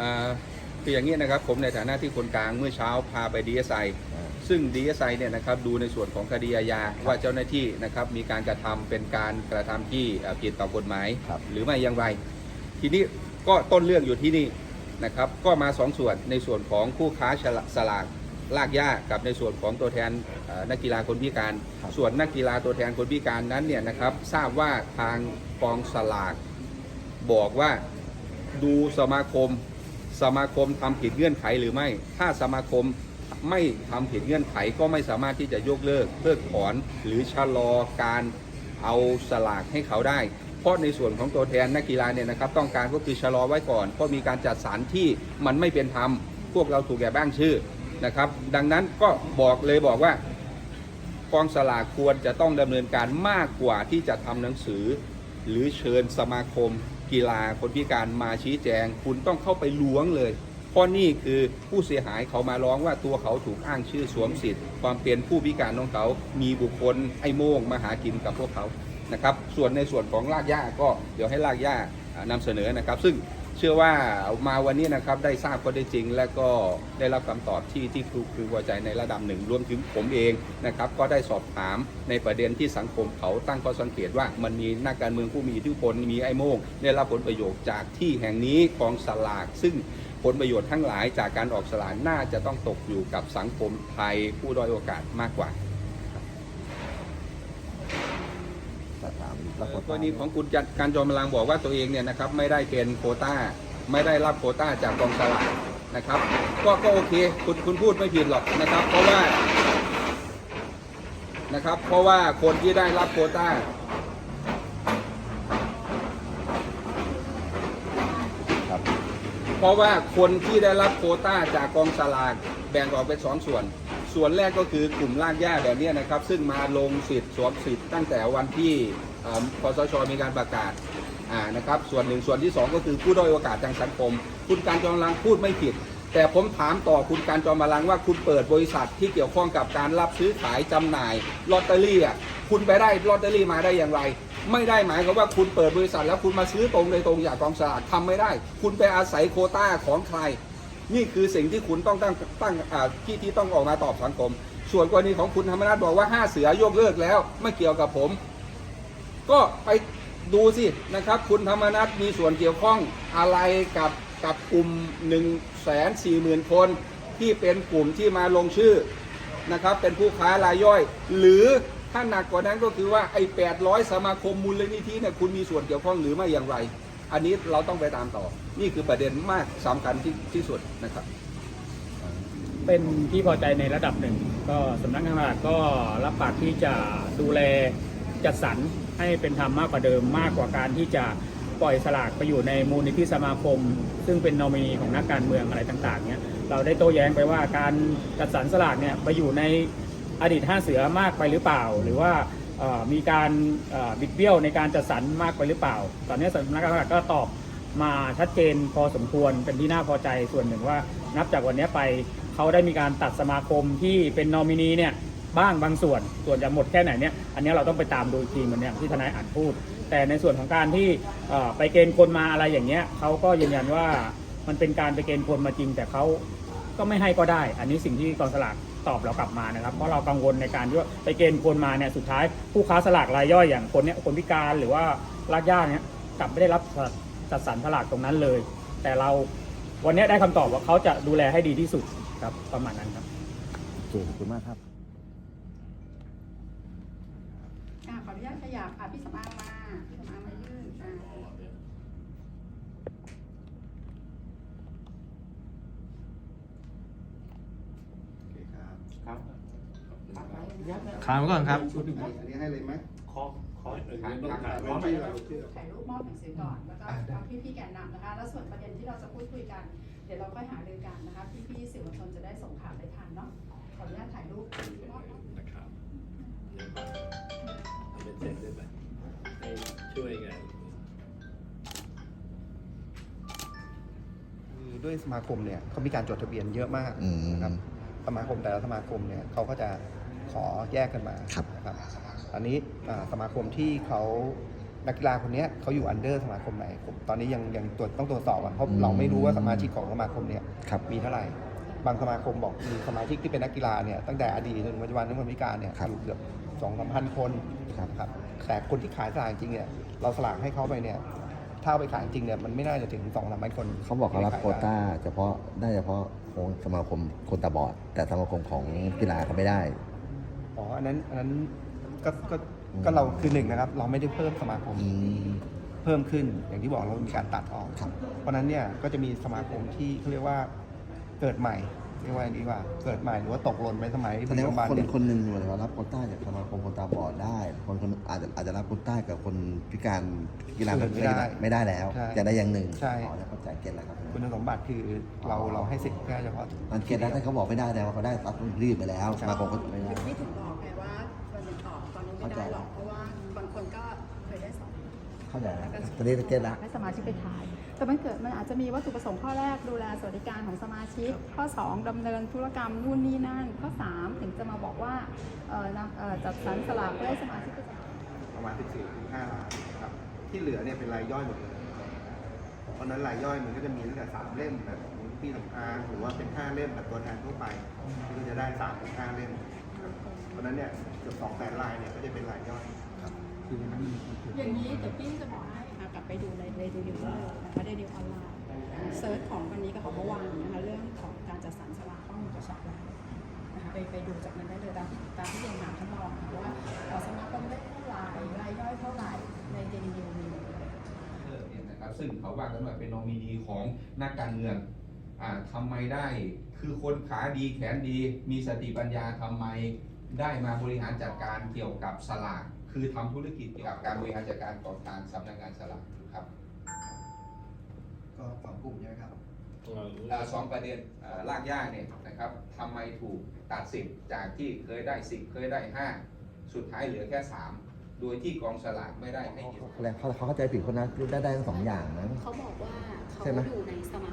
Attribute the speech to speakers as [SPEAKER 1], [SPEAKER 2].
[SPEAKER 1] อ่าคืออย่างนี้นะครับผมในฐานะที่คนกลางเมื่อเช้าพาไป DSI
[SPEAKER 2] อ่า
[SPEAKER 1] ซึ่ง DSI เนี่ยนะครับดูในส่วนของคดีอาญาว่าเจ้าหน้าที่นะครับมีการกระทำเป็นการกระทำที่เอ่อผิดต่อกฎหมาย
[SPEAKER 2] ครับ
[SPEAKER 1] หรือไม่อย่างไร ทีนี้ก็ต้นเรื่องอยู่ที่นี่นะครับก็มาสองส่วนในส่วนของผู้ค้าฉลาสลากลากย่ากับในส่วนของตัวแทนเอ่อนักกีฬาคนพิการ
[SPEAKER 2] ครับ
[SPEAKER 1] ส่วนนักกีฬาตัวแทนคนพิการนั้นเนี่ยนะครับทราบว่าทางกองสลากบอกว่าดูสมาคม สมาคมทำผิดเงื่อนไขหรือไม่ ถ้าสมาคมไม่ทำผิดเงื่อนไขก็ไม่สามารถที่จะยกเลิกเพิกถอนหรือชะลอการเอาสลากให้เขาได้ เพราะในส่วนของตัวแทนนักกีฬาเนี่ยนะครับต้องการก็คือชะลอไว้ก่อน เพราะมีการจัดสรรที่มันไม่เป็นธรรมพวกเราถูกแอบอ้างชื่อนะครับ ดังนั้นก็บอกเลยบอกว่ากองสลากควรจะต้องดำเนินการมากกว่าที่จะทำหนังสือ หรือเชิญสมาคม กีฬาคนพิการมาชี้แจง คุณต้องเข้าไปล้วงเลยเพราะนี่คือผู้เสียหายเขามาร้องว่าตัวเขาถูกอ้างชื่อสวมสิทธิ์ ความเป็นผู้พิการของเขามีบุคคลไอ้โม่งมาหากินกับพวกเขานะครับ ส่วนในส่วนของลากย่าก็เดี๋ยวให้ลากย่านำนำเสนอนะครับ ซึ่ง เชื่อว่ามาวันนี้นะครับได้ทราบข้อได้จริง และก็ได้รับคำตอบที่ที่ครูคือพอใจในระดับหนึ่งรวมถึงผมเองนะครับก็ได้สอบถามในประเด็นที่สังคมเขาตั้งข้อสังเกตว่ามันมีนักการเมืองผู้มีอิทธิพลมีไอ้โมงได้รับผลประโยชน์จากที่แห่งนี้กองสลากซึ่งผลประโยชน์ทั้งหลายจากการออกสลากน่าจะต้องตกอยู่กับสังคมไทยผู้ด้อยโอกาสมากกว่า
[SPEAKER 2] จะถามแล้วก็
[SPEAKER 1] กรณีของคุณจันการจอมพลังบอกว่าตัวเองเนี่ยนะครับไม่ได้เป็นโควต้า ไม่ได้รับโควต้าจากกองสลากนะครับ ก็ก็โอเคคุณคุณพูดไม่ผิดหรอกนะครับ เพราะว่านะครับ เพราะว่าคนที่ได้รับโควต้า
[SPEAKER 2] ครับ
[SPEAKER 1] เพราะว่าคนที่ได้รับโควต้าจากกองสลากแบ่งออกเป็นสองส่วน ส่วนแรกก็คือกลุ่มลากย่าแบบนี้นะครับ ซึ่งมาลงสิทธิ์สวมสิทธิ์ตั้งแต่วันที่เอ่อสชมีการประกาศนะครับ ส่วนหนึ่งส่วนที่สองก็คือผู้ด้อยโอกาสทางสังคม คุณการจอมลังพูดไม่ผิด แต่ผมถามต่อคุณการจอมลังว่าคุณเปิดบริษัทที่เกี่ยวข้องกับการรับซื้อขายจำหน่ายลอตเตอรี่อะคุณไปได้ลอตเตอรี่มาได้อย่างไร ไม่ได้หมายความว่าคุณเปิดบริษัทแล้วคุณมาซื้อตรงโดยตรงจากกองสลากทำไม่ได้ คุณไปอาศัยโคต้าของใคร นี่คือสิ่งที่คุณต้องตั้งตั้งที่ที่ต้องออกมาตอบสังคม ส่วนกรณีของคุณธรรมนัฐบอกว่าห้าเสือยกเลิกแล้ว ไม่เกี่ยวกับผม ก็ไปดูสินะครับ คุณธรรมนัฐมีส่วนเกี่ยวข้องอะไรกับกับกลุ่ม1นึ่งแสนสี่หมื่นคน ที่เป็นกลุ่มที่มาลงชื่อนะครับ เป็นผู้ค้ารายย่อย หรือถ้าหนักกว่านั้นก็คือว่าไอ้แปดร้อยสมาคมมูลนิธิเนี่ยคุณมีส่วนเกี่ยวข้องหรือไม่อย่างไร อันนี้เราต้องไปตามต่อ นี่คือประเด็นมากสำคัญที่ที่สุดนะครับ
[SPEAKER 3] เป็นที่พอใจในระดับหนึ่ง ก็สำนักงานตลาก็รับปากที่จะดูแลจัดสรรให้เป็นธรรมมากกว่าเดิมมากกว่าการที่จะปล่อยสลากไปอยู่ในมูลนิธิสมาคม ซึ่งเป็นนอมินีของนักการเมืองอะไรต่างๆเนี่ยเราได้โต้แย้งไปว่าการจัดสรรสลากเนี่ยไปอยู่ในอดีตห้าเสือมากไปหรือเปล่า หรือว่า มีการบิดเบี้ยวในการจัดสรรมากไปหรือเปล่า ตอนนี้สำนักงานตลาดก็ตอบมาชัดเจนพอสมควรเป็นที่น่าพอใจส่วนหนึ่งว่า นับจากวันนี้ไปเขาได้มีการตัดสมาคมที่เป็นนอมินีเนี่ยบ้างบางส่วนส่วนจะหมดแค่ไหนเนี่ยอันนี้เราต้องไปตามดูทีเหมือนอย่างที่ทนายอ่านพูด แต่ในส่วนของการที่ไปเกณฑ์คนมาอะไรอย่างเงี้ยเขาก็ยืนยันว่ามันเป็นการไปเกณฑ์คนมาจริง แต่เขาก็ไม่ให้ก็ได้ อันนี้สิ่งที่กองสลาก ตอบเรากลับมานะครับ เพราะเรากังวลในการที่ว่าไปเกณฑ์คนมาเนี่ยสุดท้ายผู้ค้าสลากรายย่อยอย่างคนเนี้ยคนพิการหรือว่ารากหญ้าเนี่ยกลับไม่ได้รับจัดสรรสลากตรงนั้นเลย แต่เราวันนี้ได้คำตอบว่าเขาจะดูแลให้ดีที่สุดครับประมาณนั้นครับ
[SPEAKER 2] โอเคขอบคุณมากครับ
[SPEAKER 4] ค่ะขออนุญาตขยับอะพี่สำอางมาพี่สำอางมายื่นอะ
[SPEAKER 5] ถามก่อนครับ
[SPEAKER 1] อันนี้ให้เลยไหม
[SPEAKER 6] ขอขอหนึ่ง
[SPEAKER 1] ถาม
[SPEAKER 6] เรื่อง
[SPEAKER 1] ถาม
[SPEAKER 6] ถาม
[SPEAKER 1] ถาม
[SPEAKER 6] ว่า
[SPEAKER 1] ชื่อเราชื่อ
[SPEAKER 4] ถ่ายรูปมอบหนังสือก่อน แล้วก็เอาพี่ๆแกนนำนะคะ แล้วส่วนประเด็นที่เราจะพูดคุยกัน เดี๋ยวเราค่อยหารือกันนะคะ พี่ๆสื่อมวลชนจะได้ส่งข่าวได้ทันเนาะ ขออนุญาตถ่ายรูปมอบ
[SPEAKER 6] นะครับเดี๋ยวเป็นเสร็จได้ไหมให้ช่วยกัน
[SPEAKER 7] คือด้วยสมาคมเนี่ยเขามีการจดทะเบียนเยอะมาก
[SPEAKER 2] อืม
[SPEAKER 7] นะครับ สมาคมแต่ละสมาคมเนี่ยเขาก็จะขอแยกกันมา
[SPEAKER 2] ครับ
[SPEAKER 7] นะครับอันนี้อ่าสมาคมที่เขานักกีฬาคนเนี้ยเขาอยู่อันเดอร์สมาคมไหนผมตอนนี้ยังยังตรวจต้องตรวจสอบอะเพราะ
[SPEAKER 2] อืม
[SPEAKER 7] เราไม่รู้ว่าสมาชิกของสมาคมเนี่ย
[SPEAKER 2] ครับ
[SPEAKER 7] มีเท่าไหร่ บางสมาคมบอกมีสมาชิกที่เป็นนักกีฬาเนี่ยตั้งแต่อดีตจนปัจจุบันถึงคนพิการเนี่ย
[SPEAKER 2] ครับ
[SPEAKER 7] อยู่เกือบสองสามพันคน
[SPEAKER 2] ครับ
[SPEAKER 7] ครับแต่คนที่ขายสลากจริงเนี่ยเราสลากให้เขาไปเนี่ยถ้าเอาไปขายจริงเนี่ยมันไม่น่าจะถึงสองสามพันคน
[SPEAKER 2] เขาบอกเขารับ
[SPEAKER 7] ที่
[SPEAKER 2] โคว
[SPEAKER 7] ขยได้
[SPEAKER 2] ต้าเฉพาะได้เฉพาะ ของสมาคมคนตาบอด แต่สมาคมของกีฬาเขาไม่ได้
[SPEAKER 7] อ๋อ อันนั้น อันนั้นก็ก็
[SPEAKER 2] อืม
[SPEAKER 7] ก็เราคือหนึ่งนะครับ เราไม่ได้เพิ่มสมาคม
[SPEAKER 2] อืม
[SPEAKER 7] เพิ่มขึ้นอย่างที่บอกเรามีการตัดออก
[SPEAKER 2] ครับ
[SPEAKER 7] เพราะฉะนั้นเนี่ยก็จะมีสมาคมที่เขาเรียกว่าเกิดใหม่ เรียกว่าอย่างนี้ดีกว่า เกิดใหม่หรือว่าตกหล่นไปสมัย
[SPEAKER 2] แสดง
[SPEAKER 7] ปัจจุบั
[SPEAKER 2] ว่านคน
[SPEAKER 7] เนี่ย
[SPEAKER 2] คนหนึ่งเหมือนว่ารับโควต้าจากสมาคมคนตาบอดได้ คนคนอาจจะอาจจะรับโควต้ากับคนพิการกีฬา
[SPEAKER 7] ไม่ได้
[SPEAKER 2] ไม่ได้แล้ว
[SPEAKER 7] ใช่
[SPEAKER 2] จะได้อย่างหนึ่ง
[SPEAKER 7] ใช่
[SPEAKER 2] อ๋อแล้วเข้าใจเก็ตแล้วครับ
[SPEAKER 7] คุณสมบัติคือเราเราให้สิทธิ์แค่เฉพาะ
[SPEAKER 2] มันเก็ตแล้วถ้าเขาบอกไม่ได้แล้วว่าเขาได้รับรีบไปแล้วสมาคมก็ไม่ได้
[SPEAKER 4] ไม่ถึงบอกไงว่าวันนี้ตอบตอนนี้ไม่ได้หรอก
[SPEAKER 2] เข้าใจแล้วตอนนี้เก็ตแล้ว
[SPEAKER 4] ให้สมาชิกไปถ่าย แต่มันเกิดมันอาจจะมีวัตถุประสงค์ข้อแรกดูแลสวัสดิการของสมาชิก ข้อ 2ดำเนินธุรกรรมนู่นนี่นั่น ข้อ 3 ถึงจะมาบอกว่าเอ่อนำเอ่อจัดสรรสลากเพื่อให้สมาชิกไปจ่าย
[SPEAKER 7] ประมาณ 14ถึง5ล้านครับที่เหลือเนี่ยเป็นรายย่อยหมดเลยเพราะฉะนั้นรายย่อยมันก็จะมีตั้งแต่3เล่มแบบของพี่สำอางหรือว่าเป็น5เล่มแบบตัวแทนทั่วไปที่ก็จะได้3ถึง5เล่มครับเพราะฉะนั้นเนี่ยเกือบ2แสนลายเนี่ยก็จะเป็นรายย่อยครับ
[SPEAKER 4] อย่างนี้เดี๋ยวพี่จะบอกให้ค่ะกลับไปดูในเรดิวเลยนะคะเรดิวออนไลน์เซิร์ชของวันนี้กับของเมื่อวานนะคะเรื่องของการจัดสรรสลากข้อมูลกระชับแล้วนะคะไปไปดูจากนั้นได้เลยตามที่ตามที่เรียนถามท่านรองค่ะว่าเอ่อสมาคมได้เท่าไหร่รายย่อยเท่าไหร่ในเรดิวมีหมดเลย
[SPEAKER 1] เนี่ยนะครับซึ่งเขาว่ากันว่าเป็นนอมินีของนักการเมืองอ่าทำไมได้คือคนขาดีแขนดี มีสติปัญญาทำไมได้มาบริหารจัดการเกี่ยวกับสลาก คือทำธุรกิจเกี่ยวกับการบริหารจัดการของทางสำนักงานสลากครับ
[SPEAKER 7] ก็สองกลุ่มใช่ไหมครับ
[SPEAKER 1] อ่าสองประเด็นอ่ารากย่าเนี่ยนะครับทำไมถูกตัดสิทธิ์จากที่เคยได้สิบเคยได้ห้าสุดท้ายเหลือแค่สามโดยที่กองสลากไม่ได้ให้เกี่ยว
[SPEAKER 2] เขาเขาเข้าใจผิดคนนั้นได้ได้ทั้งสองอย่างนะ
[SPEAKER 5] เขาบอกว่าเขา
[SPEAKER 2] ใช่ไหม
[SPEAKER 5] อยู่ในสมา